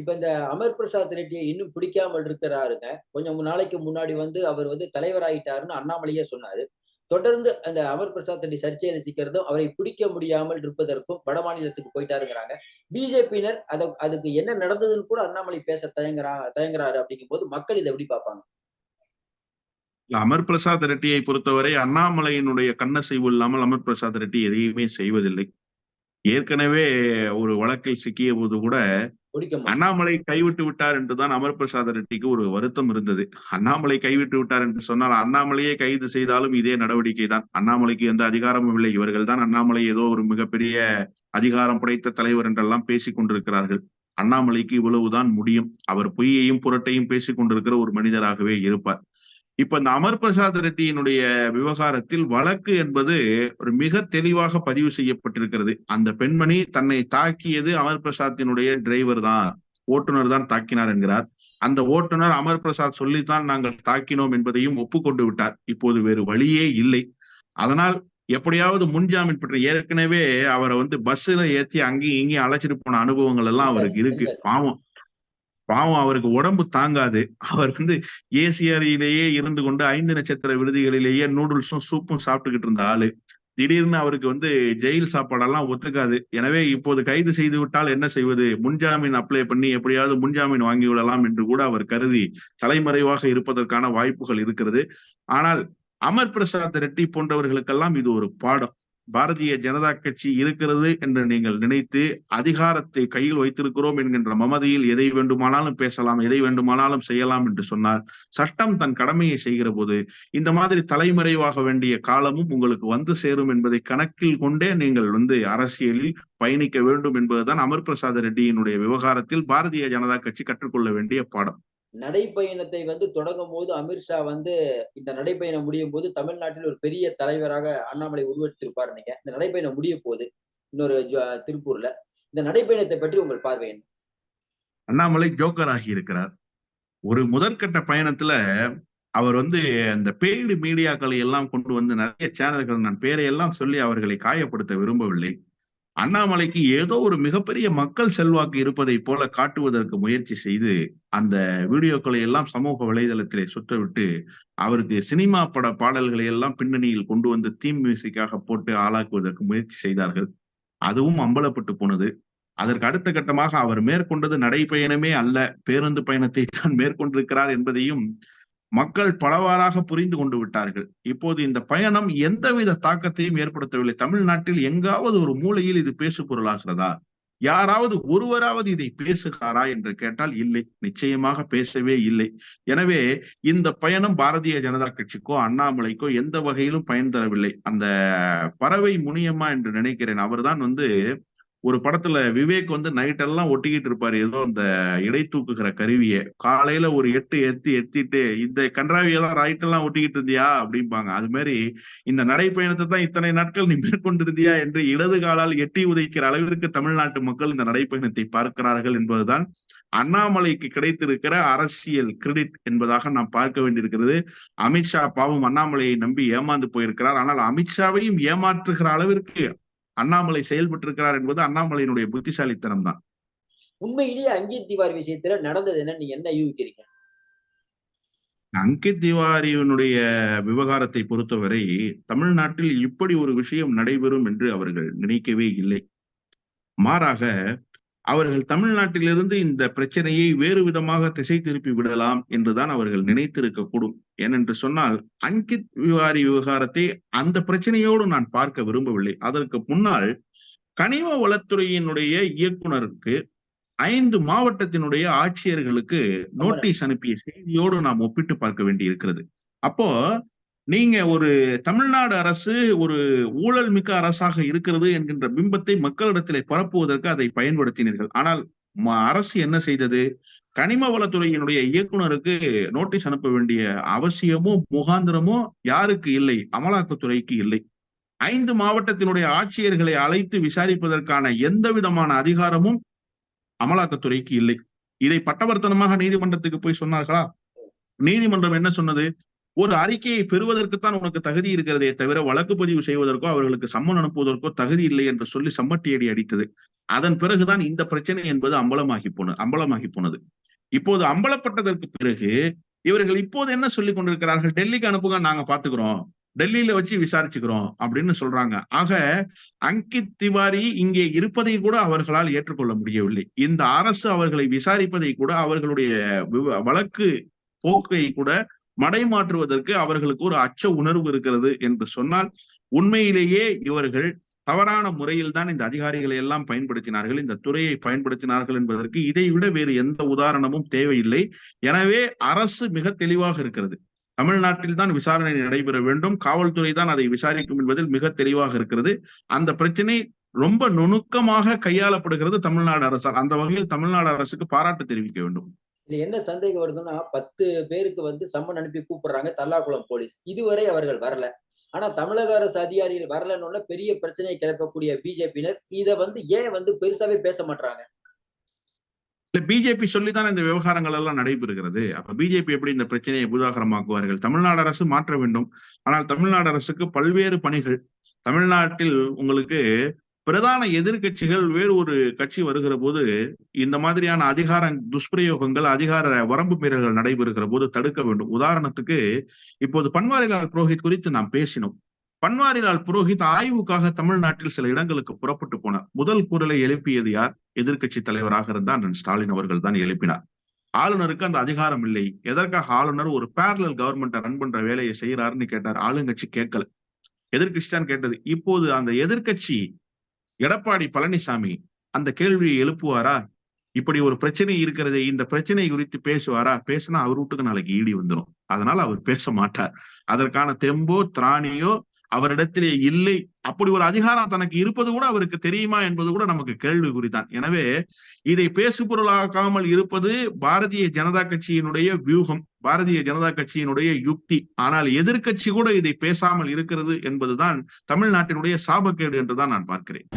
இப்ப இந்த அமர் பிரசாத் ரெட்டியை இன்னும் பிடிக்காமல் இருக்கிறாருங்க. கொஞ்சம் நாளைக்கு முன்னாடி வந்து அவர் வந்து தலைவராயிட்டாருன்னு அண்ணாமலையே சொன்னாரு. தொடர்ந்து அந்த அமர் பிரசாத் ரெட்டி சர்ச்சையில சிக்கிறதும் அவரை பிடிக்க முடியாமல் இருப்பதற்கும் வட மாநிலத்துக்கு போயிட்டாருங்கிறாங்க. பிஜேபியினர் அதை அதுக்கு என்ன நடந்ததுன்னு கூட அண்ணாமலை பேச தயங்குறா தயங்குறாரு அப்படிங்கும் போது மக்கள் இதை எப்படி பார்ப்பாங்க? அமர் பிரசாத் ரெட்டியை பொறுத்தவரை அண்ணாமலையினுடைய கண்ணசைவு இல்லாமல் அமர் பிரசாத் ரெட்டி எதையுமே செய்வதில்லை. ஏற்கனவே ஒரு வழக்கில் சிக்கிய போது கூட அண்ணாமலை கைவிட்டு விட்டார் என்றுதான் அமர் பிரசாத் ரெட்டிக்கு ஒரு வருத்தம் இருந்தது. அண்ணாமலை கைவிட்டு விட்டார் என்று சொன்னால் அண்ணாமலையே கைது செய்தாலும் இதே நடவடிக்கை தான். அண்ணாமலைக்கு எந்த அதிகாரமும் இல்லை. இவர்கள் தான் அண்ணாமலை ஏதோ ஒரு மிகப்பெரிய அதிகாரம் படைத்த தலைவர் என்றெல்லாம் பேசிக் கொண்டிருக்கிறார்கள். அண்ணாமலைக்கு இவ்வளவுதான் முடியும். அவர் பொய்யையும் புரட்டையும் பேசிக் கொண்டிருக்கிற ஒரு மனிதராகவே இருப்பார். இப்ப இந்த அமர் பிரசாத் ரெட்டியினுடைய விவகாரத்தில் வழக்கு என்பது ஒரு மிக தெளிவாக பதிவு செய்யப்பட்டிருக்கிறது. அந்த பெண்மணி தன்னை தாக்கியது அமர் பிரசாத்தினுடைய டிரைவர் தான் ஓட்டுநர் தான் தாக்கினார் என்கிறார். அந்த ஓட்டுநர் அமர் பிரசாத் சொல்லித்தான் நாங்கள் தாக்கினோம் என்பதையும் ஒப்புக்கொண்டு விட்டார். இப்போது வேறு வழியே இல்லை. அதனால் எப்படியாவது முன்ஜாமீன் பெற்ற ஏற்கனவே அவரை வந்து பஸ்ஸில் ஏத்தி அங்கேயும் இங்கேயும் அழைச்சிட்டு போன அனுபவங்கள் எல்லாம் அவருக்கு இருக்கு. பாவம். பாவம் அவருக்கு உடம்பு தாங்காது. அவர் வந்து ஏசியாரியிலேயே இருந்து கொண்டு ஐந்து நட்சத்திர விடுதிகளிலேயே நூடுல்ஸும் சூப்பும் சாப்பிட்டுக்கிட்டு இருந்த ஆளு. திடீர்னு அவருக்கு வந்து ஜெயில் சாப்பாடெல்லாம் ஒத்துக்காது. எனவே இப்போது கைது செய்து விட்டால் என்ன செய்வது? முன்ஜாமீன் அப்ளை பண்ணி எப்படியாவது முன்ஜாமீன் வாங்கி விடலாம் என்று கூட அவர் கருதி தலைமறைவாக இருப்பதற்கான வாய்ப்புகள் இருக்கிறது. ஆனால் அமர் பிரசாத் ரெட்டி போன்றவர்களுக்கெல்லாம் இது ஒரு பாடம். பாரதிய ஜனதா கட்சி இருக்கிறது என்று நீங்கள் நினைத்து அதிகாரத்தை கையில் வைத்திருக்கிறோம் என்கின்ற மமதியில் எதை வேண்டுமானாலும் பேசலாம் எதை வேண்டுமானாலும் செய்யலாம் என்று சொன்னார். சட்டம் தன் கடமையை செய்கிற போது இந்த மாதிரி தலைமறைவாக வேண்டிய காலமும் உங்களுக்கு வந்து சேரும் என்பதை கணக்கில் கொண்டே நீங்கள் வந்து அரசியலில் பயணிக்க வேண்டும் என்பதுதான் அமர் பிரசாத் ரெட்டியினுடைய விவகாரத்தில் பாரதிய ஜனதா கட்சி கற்றுக்கொள்ள வேண்டிய பாடம். நடைப்பயணத்தை வந்து தொடங்கும் போது அமித்ஷா வந்து இந்த நடைப்பயணம் முடியும் போது தமிழ்நாட்டில் ஒரு பெரிய தலைவராக அண்ணாமலை உருவெடுத்திருப்பார் நீங்க இந்த நடைப்பயணம் முடிய போது இன்னொரு ஜ- திருப்பூர்ல. இந்த நடைப்பயணத்தை பற்றி உங்கள் பார்வை என்ன? அண்ணாமலை ஜோக்கர் ஆகி இருக்கிறார். ஒரு முதற்கட்ட பயணத்துல அவர் வந்து அந்த பெய்டு மீடியாக்களை எல்லாம் கொண்டு வந்து நிறைய சேனல்கள் நான் பேரையெல்லாம் சொல்லி அவர்களை காயப்படுத்த விரும்பவில்லை. அண்ணாமலைக்கு ஏதோ ஒரு மிகப்பெரிய மக்கள் செல்வாக்கு இருப்பதை போல காட்டுவதற்கு முயற்சி செய்து அந்த வீடியோக்களை எல்லாம் சமூக வலைதளத்திலே சுற்றவிட்டு அவருக்கு சினிமா பட பாடல்களை எல்லாம் பின்னணியில் கொண்டு வந்து தீம் மியூசிக்காக போட்டு ஆளாக்குவதற்கு முயற்சி செய்தார்கள். அதுவும் அம்பலப்பட்டு போனது. அதற்கு அடுத்த கட்டமாக அவர் மேற்கொண்டது நடைபயணமே அல்ல. பேருந்து பயணத்தை தான் மேற்கொண்டிருக்கிறார் என்பதையும் மக்கள் பலவாறாக புரிந்து கொண்டு விட்டார்கள். இப்போது இந்த பயணம் எந்தவித தாக்கத்தையும் ஏற்படுத்தவில்லை. தமிழ்நாட்டில் எங்காவது ஒரு மூலையில் இது பேசு பொருளாகிறதா? யாராவது ஒருவராவது இதை பேசுகிறாரா என்று கேட்டால் இல்லை நிச்சயமாக பேசவே இல்லை. எனவே இந்த பயணம் பாரதிய ஜனதா கட்சிக்கோ அண்ணாமலைக்கோ எந்த வகையிலும் பயன் தரவில்லை. அந்த பறவை முனியம்மா என்று நினைக்கிறேன். அவர்தான் வந்து ஒரு படத்துல விவேக் வந்து நைட் எல்லாம் ஒட்டிக்கிட்டு இருப்பாரு. ஏதோ அந்த இடை தூக்குகிற கருவியை. காலையில ஒரு எட்டு எத்தி எத்திட்டு இந்த கன்றாவியெல்லாம் ரைட் எல்லாம் ஒட்டிக்கிட்டு இருந்தியா? அப்படிம்பாங்க. அது மாதிரி இந்த நடைப்பயணத்தை தான் இத்தனை நாட்கள் நீ மேற்கொண்டிருந்தியா என்று இடது காலால் எட்டி உதைக்கிற அளவிற்கு தமிழ்நாட்டு மக்கள் இந்த நடைப்பயணத்தை பார்க்கிறார்கள் என்பதுதான் அண்ணாமலைக்கு கிடைத்திருக்கிற அரசியல் கிரெடிட் என்பதாக நாம் பார்க்க வேண்டியிருக்கிறது. அமித்ஷா பாவம் அண்ணாமலையை நம்பி ஏமாந்து போயிருக்கிறார். ஆனால் அமித்ஷாவையும் ஏமாற்றுகிற அளவிற்கு அண்ணாமலை செயல்பட்டிருக்கிறார் என்பது அண்ணாமலையினுடைய புத்திசாலித்தனம் தான். உண்மையிலேயே அங்கித் திவாரி விஷயத்துல நடந்தது என்ன? நீங்க என்ன யூகிக்கிறீங்க? அங்கித் திவாரியினுடைய விவகாரத்தை பொறுத்தவரை தமிழ்நாட்டில் இப்படி ஒரு விஷயம் நடைபெறும் என்று அவர்கள் நினைக்கவே இல்லை. மாறாக அவர்கள் தமிழ்நாட்டிலிருந்து இந்த பிரச்சனையை வேறு விதமாக திசை திருப்பி விடலாம் என்றுதான் அவர்கள் நினைத்திருக்க கூடும். ஏனென்று சொன்னால் அங்கித் விவாரி விவகாரத்தை அந்த பிரச்சனையோடு நான் பார்க்க விரும்பவில்லை. அதற்கு முன்னால் கனிம வளத்துறையினுடைய இயக்குனருக்கு ஐந்து மாவட்டத்தினுடைய ஆட்சியர்களுக்கு நோட்டீஸ் அனுப்பிய செய்தியோடு நாம் ஒப்பிட்டு பார்க்க வேண்டி இருக்கிறது அப்போ நீங்க ஒரு தமிழ்நாடு அரசு ஒரு ஊழல் மிக்க அரசாக இருக்கிறது என்கின்ற பிம்பத்தை மக்களிடத்திலே பரப்புவதற்கு அதை பயன்படுத்தினீர்கள். ஆனால் ம- அரசு என்ன செய்தது? கனிம வளத்துறையினுடைய இயக்குனருக்கு நோட்டீஸ் அனுப்ப வேண்டிய அவசியமோ முகாந்திரமோ யாருக்கு இல்லை? அமலாக்கத்துறைக்கு இல்லை. ஐந்து மாவட்டத்தினுடைய ஆட்சியர்களை அழைத்து விசாரிப்பதற்கான எந்த விதமான அதிகாரமும் அமலாக்கத்துறைக்கு இல்லை. இதை பட்டவர்த்தனமாக நீதிமன்றத்துக்கு போய் சொன்னார்களா? நீதிமன்றம் என்ன சொன்னது? ஒரு அறிக்கையை பெறுவதற்குத்தான் உனக்கு தகுதி இருக்கிறதே தவிர வழக்கு பதிவு செய்வதற்கோ அவர்களுக்கு சம்மன் அனுப்புவதற்கோ தகுதி இல்லை என்று சொல்லி சம்மட்டியடி அடித்தது. அதன் பிறகுதான் இந்த பிரச்சனை என்பது அம்பலமாகி போனது அம்பலமாகி போனது. இப்போது அம்பலப்பட்டதற்கு பிறகு இவர்கள் இப்போது என்ன சொல்லி கொண்டிருக்கிறார்கள்? டெல்லிக்கு அனுப்புங்க நாங்க பாத்துக்கிறோம். டெல்லியில வச்சு விசாரிச்சுக்கிறோம் அப்படின்னு சொல்றாங்க. ஆக அங்கித் திவாரி இங்கே இருப்பதை கூட அவர்களால் ஏற்றுக்கொள்ள முடியவில்லை. இந்த அரசு அவர்களை விசாரிப்பதை கூட அவர்களுடைய விவ- வழக்கு போக்கை கூட மடைமாற்றுவதற்கு அவர்களுக்கு ஒரு அச்ச உணர்வு இருக்கிறது என்று சொன்னால் உண்மையிலேயே இவர்கள் தவறான முறையில் தான் இந்த அதிகாரிகளை எல்லாம் பயன்படுத்தினார்கள். இந்த துறையை பயன்படுத்தினார்கள் என்பதற்கு இதை விட வேறு எந்த உதாரணமும் தேவையில்லை. எனவே அரசு மிக தெளிவாக இருக்கிறது. தமிழ்நாட்டில் தான் விசாரணை நடைபெற வேண்டும். காவல்துறை தான் அதை விசாரிக்கும் என்பதில் மிக தெளிவாக இருக்கிறது. அந்த பிரச்சனை ரொம்ப நுணுக்கமாக கையாளப்படுகிறது தமிழ்நாடு அரசால். அந்த வகையில் தமிழ்நாடு அரசுக்கு பாராட்டு தெரிவிக்க வேண்டும். இதுல என்ன சந்தேகம் வருதுன்னா பத்து பேருக்கு வந்து சம்மன் அனுப்பி கூப்பிடுறாங்க தல்லாக்குளம் போலீஸ். இதுவரை அவர்கள் வரல. ஆனா தமிழக அரசு அதிகாரிகள் வரலன்னு பெரிய பிரச்சனையை கிளப்பக்கூடிய பிஜேபியினர் இத வந்து ஏன் வந்து பெருசாவே பேச மாட்டாங்க இல்ல பிஜேபி சொல்லிதான் இந்த விவகாரங்கள் எல்லாம் நடைபெறுகிறது. அப்ப பிஜேபி எப்படி இந்த பிரச்சனையை பூதாகரமாக்குவார்கள்? தமிழ்நாடு அரசு மாற்ற வேண்டும். ஆனால் தமிழ்நாடு அரசுக்கு பல்வேறு பணிகள் தமிழ்நாட்டில் உங்களுக்கு பிரதான எதிர்க்கட்சிகள் வேறு ஒரு கட்சி வருகிற போது இந்த மாதிரியான அதிகார துஷ்பிரயோகங்கள் அதிகார வரம்பு மீறல்கள் நடைபெறுகிற போது தடுக்க வேண்டும். உதாரணத்துக்கு இப்போது பன்வாரிலால் புரோஹித் குறித்து நாம் பேசினோம். பன்வாரிலால் புரோஹித் ஆய்வுக்காக தமிழ்நாட்டில் சில இடங்களுக்கு புறப்பட்டு போனார். முதல் குரலை எழுப்பியது யார்? எதிர்கட்சி தலைவராக இருந்த அண்ணன் ஸ்டாலின் அவர்கள் தான் எழுப்பினார். ஆளுநருக்கு அந்த அதிகாரம் இல்லை. எதற்காக ஆளுநர் ஒரு பேரலல் கவர்மெண்ட்டை ரன் பண்ற வேலையை செய்யறாருன்னு கேட்டார். ஆளுங்கட்சி கேட்கல. எதிர்கட்சி தான் கேட்டது. இப்போது அந்த எதிர்கட்சி எடப்பாடி பழனிசாமி அந்த கேள்வியை எழுப்புவாரா? இப்படி ஒரு பிரச்சனை இருக்கிறதே இந்த பிரச்சனை குறித்து பேசுவாரா? பேசினா அவர் வீட்டுக்கு நாளைக்கு ஈடி வந்துடும் அதனால அவர் பேச மாட்டார். அதற்கான தெம்போ திராணியோ அவரிடத்திலே இல்லை. அப்படி ஒரு அதிகாரம் தனக்கு இருப்பது கூட அவருக்கு தெரியுமா என்பது கூட நமக்கு கேள்விக்குறிதான். எனவே இதை பேசுபொருளாக்காமல் இருப்பது பாரதிய ஜனதா கட்சியினுடைய வியூகம் பாரதிய ஜனதா கட்சியினுடைய யுக்தி. ஆனால் எதிர்கட்சி கூட இதை பேசாமல் இருக்கிறது என்பதுதான் தமிழ்நாட்டினுடைய சாபக்கேடு என்றுதான் நான் பார்க்கிறேன்.